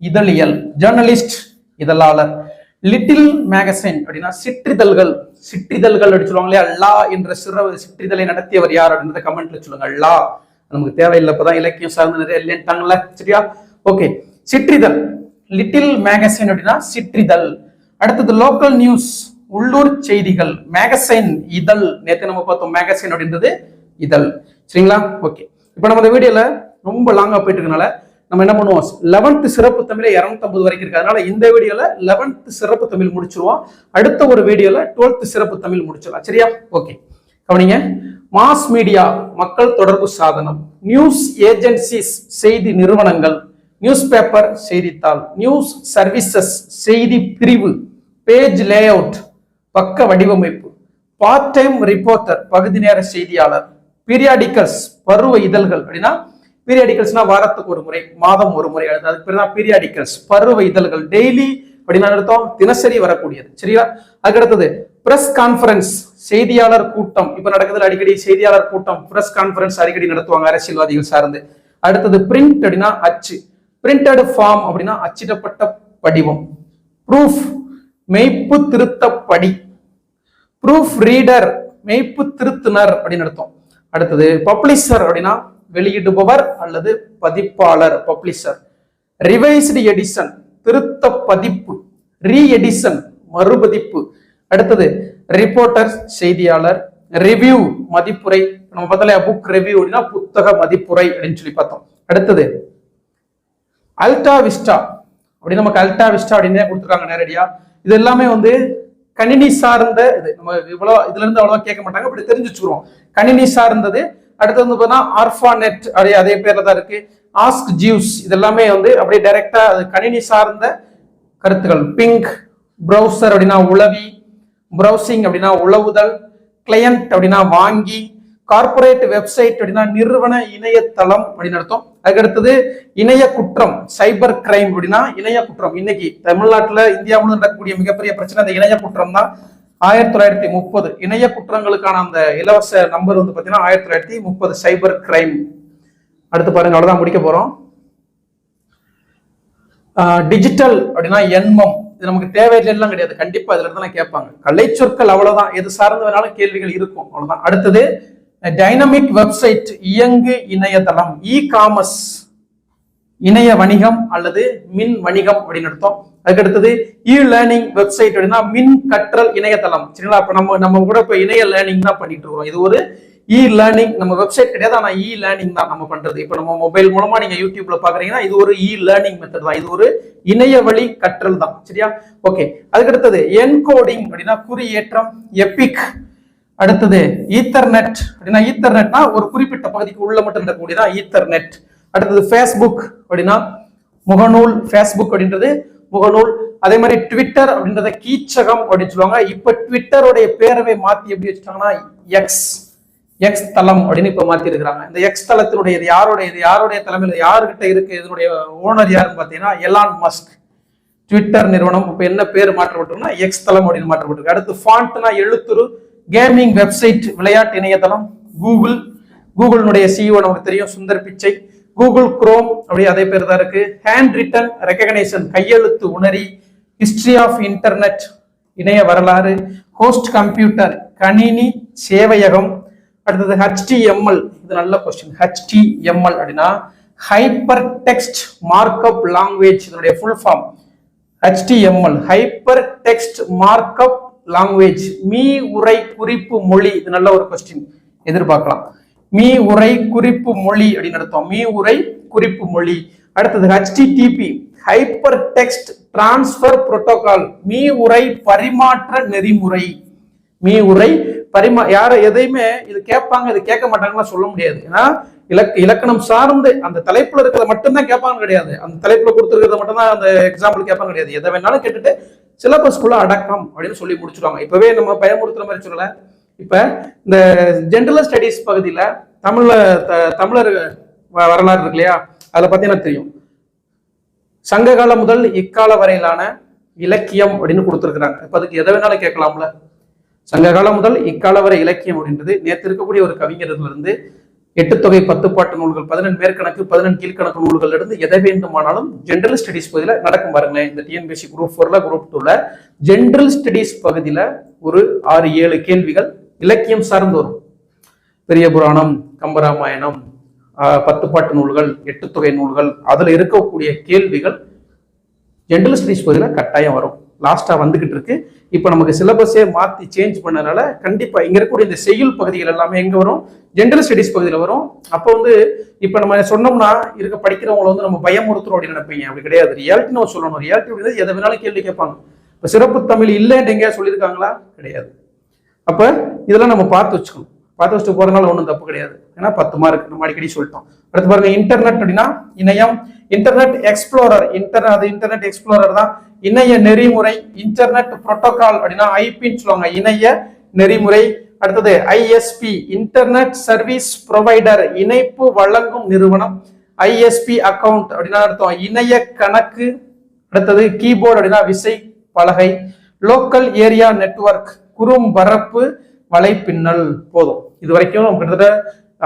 இதழியல். ஜேர்னலிஸ்ட் இதழாளர். லிட்டில் மேகசைன் அப்படின்னா சிற்றிதழ்கள். சிற்றிதழ்கள் அப்படின்னு சொல்லுவாங்க இல்லையா? லா என்ற சிற சிற்றிதழை நடத்தியவர் யார் அப்படின்றத கமெண்ட்ல சொல்லுங்க. லா. நமக்கு தேவையில்லை இப்பதான் இலக்கியம் சார்ந்து நிறைய இல்லைன்ட்டாங்களா சரியா? ஓகே சிற்றிதழ். லிட்டில் மேகசைன் அப்படின்னா சிற்றிதழ். அடுத்தது லோக்கல் நியூஸ் உள்ளூர் செய்திகள். மேகசைன் இதழ். நேற்று நம்ம பார்த்தோம் மேகசைன் அப்படின்றது இதழ். சரிங்களா? ஓகே இப்போ நம்ம இந்த வீடியோல ரொம்ப லாங்கா போயிட்டு இருக்கனால நம்ம என்ன பண்ணுவோம்? லெவன்த் சிறப்பு தமிழ் இரநூத்தம்பது வரைக்கும் இருக்கு. அதனால இந்த வீடியோல லெவன்த் சிறப்பு தமிழ் முடிச்சிருவோம். அடுத்த ஒரு வீடியோல டுவெல்த் சிறப்பு தமிழ் முடிச்சிடலாம். சரியா? ஓகே கவனிங்க. மாஸ் மீடியா மக்கள் தொடர்பு சாதனம் நியூஸ் ஏஜென்சிஸ் செய்தி நிறுவனங்கள் நியூஸ் பேப்பர் செய்தித்தாள் நியூஸ் சர்வீசஸ் செய்தி பிரிவு பேஜ் லேஅவுட் பக்க வடிவமைப்பு பார்ட் டைம் ரிப்போர்ட்டர் பகுதி நேர செய்தியாளர் பீரியாடிக்கல்ஸ் பருவ இதழ்கள் அப்படின்னா பீரியாடிக்கல்ஸ்னா வாரத்துக்கு ஒரு முறை மாதம் ஒரு முறை அது அதுக்கு பேர் தான் பீரியாடிக்கல்ஸ் பருவ இதழ்கள் டெய்லி அப்படின்னா அர்த்தம்? தினசரி வரக்கூடியது. சரியா? அதுக்கு அடுத்தது பிரஸ் கான்ஃபரன்ஸ் செய்தியாளர் கூட்டம். இப்ப நடக்குதுல அடிக்கடி செய்தியாளர் கூட்டம் பிரஸ் கான்ஃபரன்ஸ் அடிக்கடி நடத்துவாங்க அரசியல்வாதிகள் சார்ந்து. அடுத்தது பிரிண்ட் அப்படின்னா அச்சு. பிரிண்டட் ஃபார்ம் அப்படின்னா அச்சிடப்பட்ட படிவம். ப்ரூஃப் மெய்ப்பு திருத்தப்படி ப்ரூஃப் ரீடர் மெய்ப்பு திருத்துனர் அப்படின்னு நடத்தும் அடுத்தது பப்ளிஷர் அப்படின்னா வெளியிடுபவர் அல்லது பதிப்பாளர் பப்ளிஷர் ரிவைஸ்டு எடிஷன் திருத்த பதிப்பு ரீ எடிஷன் மறுபதிப்பு. அடுத்தது ரிப்போர்ட்டர் செய்தியாளர் ரிவ்யூ மதிப்புரை. நம்ம பார்த்தல புக் ரிவ்யூ அப்படின்னா புத்தக மதிப்புரை அப்படின்னு சொல்லி பார்த்தோம். அடுத்தது அல்டா விஸ்டா அப்படி நமக்கு அல்டா விஸ்டா அப்படின்னு கொடுத்துருக்காங்க நேரடியா. இது எல்லாமே வந்து கணினி சார்ந்த இது நம்ம இவ்வளோ இதுல இருந்து அவ்வளவா கேட்க மாட்டாங்க அப்படி தெரிஞ்சு வச்சுக்கிறோம் கணினி சார்ந்தது அடுத்து வந்து பார்த்தா ஆர்ஃபா நெட் அப்படியே அதே பேர்ல தான் இருக்கு. ஆஸ்க் ஜியூஸ் இதெல்லாமே வந்து அப்படியே டைரக்டா அது கணினி சார்ந்த கருத்துக்கள். பிங்க் ப்ரௌசர் அப்படின்னா உளவி ப்ரௌசிங் அப்படின்னா உளவுதல் கிளையண்ட் அப்படின்னா வாங்கி கார்பரேட் வெப்சைட் அப்படின்னா நிறுவன இணையதளம் அப்படின்னு அர்த்தம். அதுக்கடுத்தது இணைய குற்றம் சைபர் கிரைம் அப்படின்னா இணைய குற்றம். இன்னைக்கு தமிழ்நாட்டுல இந்தியா முழுவதும் நடக்கக்கூடிய மிகப்பெரிய பிரச்சனை அந்த இணைய குற்றம் தான். ஆயிரத்தி தொள்ளாயிரத்தி முப்பது இணைய குற்றங்களுக்கான அந்த இலவச நம்பர் வந்து பார்த்தீங்கன்னா ஆயிரத்தி தொள்ளாயிரத்தி முப்பது சைபர் கிரைம் அடுத்து பாருங்க அவ்வளோதான் முடிக்க போறோம். டிஜிட்டல் அப்படின்னா எண்மம் இது நமக்கு தேவையில்லாம் கிடையாது. கண்டிப்பா அதுல இருந்தாலும் கேட்பாங்க. கலை சொற்கள் அவ்வளவுதான். எது சார்ந்து வேணாலும் கேள்விகள் இருக்கும். அவ்வளவுதான். அடுத்தது டைனமிக் வெப்சைட் இயங்கு இணையதளம் இ காமர்ஸ் இணைய வணிகம் அல்லது மின் வணிகம் அப்படின்னு அர்த்தம் அதுக்கடுத்தது இ லேர்னிங் வெப்சைட் அப்படின்னா மின் கற்றல் இணையதளம். சரிங்களா? இப்போ நம்ம நம்ம கூட இப்ப இணைய லேர்னிங் தான் பண்ணிட்டு இருக்கோம். இது ஒரு இ லேர்னிங் நம்ம வெப்சைட் கிடையாது ஆனா இ லேர்னிங் தான் நம்ம பண்றது. இப்ப நம்ம மொபைல் மூலமா நீங்க யூடியூப்ல பாக்குறீங்கன்னா இது ஒரு இ லேர்னிங் மெத்தட் தான். இது ஒரு இணைய வழி கற்றல் தான். சரியா? ஓகே அதுக்கடுத்தது என்கோடிங் அப்படின்னா குறியேற்றம் எபிக் அடுத்தது ஈத்தர்நெட் அப்படின்னா ஈத்தர்நெட்னா ஒரு குறிப்பிட்ட பகுதிக்கு உள்ள மட்டும் இருக்கக்கூடியதான் ஈத்தர்நெட் அடுத்தது ஃபேஸ்புக் அப்படின்னா முகநூல் ஃபேஸ்புக் அப்படின்றது முகநூல் அதே மாதிரி ட்விட்டர் அப்படின்றத கீச்சகம் அப்படின்னு சொல்லுவாங்க. இப்ப ட்விட்டருடைய பேரவை மாத்தி எப்படி வச்சுட்டாங்கன்னா எக்ஸ் எக்ஸ் தளம் அப்படின்னு இப்ப மாத்தி இருக்கிறாங்க. இந்த எக்ஸ் தளத்தினுடைய இது யாருடைய இது யாருடைய தலைமையில் யாருகிட்ட இருக்கு இதனுடைய ஓனர் யாருன்னு பாத்தீங்கன்னா எலான் மஸ்க் ட்விட்டர் நிறுவனம் இப்போ என்ன பேர் மாற்றப்பட்டிருக்குன்னா எக்ஸ் தளம் அப்படின்னு மாற்றப்பட்டிருக்கு. அடுத்து ஃபாண்ட்னா எழுத்துரு கேமிங் வெப்சைட் விளையாட்டு இணையதளம் கூகுள் கூகுளினுடைய சிஇஓ நமக்கு தெரியும் சுந்தர் பிச்சை. கூகுள் குரோம் அப்படி அதே பேர் தான் இருக்கு. ஹேண்ட் ரிட்டன் ரெக்கக்னைசேஷன் கையெழுத்து உணரி ஹிஸ்டரி ஆஃப் இன்டர்நெட் இணைய வரலாறு ஹோஸ்ட் கம்ப்யூட்டர் கணினி சேவையகம் அடுத்தது ஹெச்டிஎம்எல் இது நல்ல கொஸ்டின் ஹெச்டிஎம்எல் அப்படின்னா ஹைப்பர் டெக்ஸ்ட் மார்க்அப் லாங்குவேஜ் இதனுடைய full form HTML hyper text markup language me உரை குறிப்பு மொழி இது நல்ல ஒரு கொஸ்டின் எதிர்பார்க்கலாம். மீ உரை குறிப்பு மொழி அப்படின்னு அர்த்தம் மீ உரை குறிப்பு மொழி. அடுத்தது HTTP hyper text transfer protocol me உரை பரிமாற்ற நெறிமுறை. மீ உரை பரிமா யார எதையுமே இது கேட்பாங்க இது கேட்க மாட்டாங்கன்னு சொல்ல முடியாது. ஏன்னா இலக்க இலக்கணம் சார்ந்து அந்த தலைப்புல இருக்கிறத மட்டும்தான் கேட்பாங்க கிடையாது. அந்த தலைப்புல கொடுத்துருக்கிறத மட்டும்தான் அந்த எக்ஸாம்பிள் கேட்பாங்க கிடையாது. எதை வேணாலும் கேட்டுட்டு சிலபஸ்குள்ள அடக்கம் அப்படின்னு சொல்லி முடிச்சிருவாங்க இப்பவே நம்ம பயமுறுத்துற மாதிரி சொல்லலை. இப்ப இந்த ஜென்ரல் ஸ்டடீஸ் பகுதியில தமிழ்ல த- தமிழர் வ- வரலாறு இருக்கு இல்லையா? அதில் பார்த்தீங்கன்னா தெரியும். சங்ககாலம் முதல் இக்கால வரையிலான இலக்கியம் அப்படின்னு கொடுத்துருக்குறாங்க. இப்போ அதுக்கு எதை வேணாலும் கேட்கலாம்ல. சங்ககாலம் முதல் இக்கால வரை இலக்கியம் அப்படின்றது நேற்று இருக்கக்கூடிய ஒரு கவிஞர்ல எட்டு தொகை பத்து பாட்டு நூல்கள் பதினெண்டு மேற்கணக்கு பதினெண்டு கீழ்கணக்கு நூல்கள் இருந்து எதை வேண்டுமானாலும் ஜென்ரல் ஸ்டடீஸ் பகுதியில் நடக்கும் பாருங்களேன். இந்த டிஎன்பிஎஸ்சி குரூப் ஃபோர்ல குரூப் டூல ஜென்ரல் ஸ்டடீஸ் பகுதியில ஒரு ஆறு ஏழு கேள்விகள் இலக்கியம் சார்ந்து வரும் பெரிய புராணம் கம்பராமாயணம் பத்துப்பாட்டு நூல்கள் எட்டு தொகை நூல்கள் அதில் இருக்கக்கூடிய கேள்விகள் ஜென்ரல் ஸ்டடீஸ் பகுதியில் கட்டாயம் வரும். லாஸ்ட்டாக வந்துக்கிட்டு இருக்கு. இப்போ நமக்கு சிலபஸே மாற்றி சேஞ்ச் பண்ணனால கண்டிப்பாக இங்கே இருக்கக்கூடிய இந்த செய்யுள் பகுதிகள் எல்லாமே எங்கே வரும்? ஜென்ரல் ஸ்டடீஸ் பகுதியில் வரும். அப்போ வந்து இப்போ நம்ம சொன்னோம்னா இருக்க படிக்கிறவங்கள வந்து நம்ம பயமுறுத்துறோம் அப்படின்னு நினைப்பீங்க. அப்படி கிடையாது. ரியாலிட்டி நம்ம சொல்லணும். ரியாலிட்டி அப்படின்றது எதை வேணாலும் கேள்வி கேட்பாங்க. இப்போ சிறப்பு தமிழ் இல்லைன்னு எங்கேயா சொல்லியிருக்காங்களா? கிடையாது. அப்ப இதெல்லாம் நம்ம பார்த்து வச்சுக்கணும். பார்த்து வச்சுட்டு போறதுனால ஒன்றும் தப்பு கிடையாது. ஏன்னா பத்து மார்க் நம்ம அடிக்கடி சொல்லிட்டோம். அடுத்து பாருங்க இன்டர்நெட் அப்படின்னா இணையம். இன்டர்நெட் எக்ஸ்ப்ளோரர் இன்டர் அது இன்டர்நெட் எக்ஸ்ப்ளோரர் தான். இணைய நெறிமுறை இன்டர்நெட் புரோட்டோகால் அப்படின்னா ஐபின்னு சொல்லுவாங்க. இணைய நெறிமுறை. அடுத்தது ஐஎஸ்பி இன்டர்நெட் சர்வீஸ் ப்ரொவைடர் இணைப்பு வழங்கும் நிறுவனம். ஐஎஸ்பி அக்கவுண்ட் அப்படின்னா அர்த்தம் இணைய கணக்கு. அடுத்தது கீபோர்டு அப்படின்னா விசை பலகை. லோக்கல் ஏரியா நெட்வொர்க் குறும்பரப்பு வலைப்பின்னல். போதும். இது வரைக்கும் நம்ம கிட்டத்தட்ட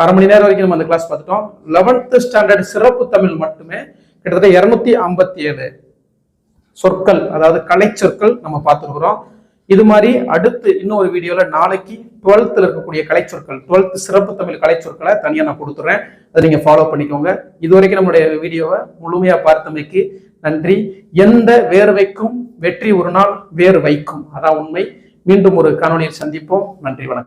அரை மணி நேரம் வரைக்கும் நம்ம அந்த கிளாஸ் பார்த்துட்டோம். லெவன்த்து ஸ்டாண்டர்ட் சிறப்பு தமிழ் மட்டுமே கிட்டத்தட்ட இருநூத்தி ஐம்பத்தி ஏழு சொற்கள் அதாவது கலை சொற்கள் நம்ம பார்த்துருக்குறோம். இது மாதிரி அடுத்து இன்னொரு வீடியோவில் நாளைக்கு டுவெல்த்தில் இருக்கக்கூடிய கலை சொற்கள் டுவெல்த் சிறப்பு தமிழ் கலை சொற்களை தனியாக நான் கொடுத்துறேன். அதை நீங்கள் ஃபாலோ பண்ணிக்கோங்க. இது வரைக்கும் நம்மளுடைய வீடியோவை முழுமையாக பார்த்தமைக்கு நன்றி. எந்த வேர்வைக்கும் வெற்றி ஒரு நாள் வேறு வைக்கும். அதான் உண்மை. மீண்டும் ஒரு காணொலியில் சந்திப்போம். நன்றி வணக்கம்.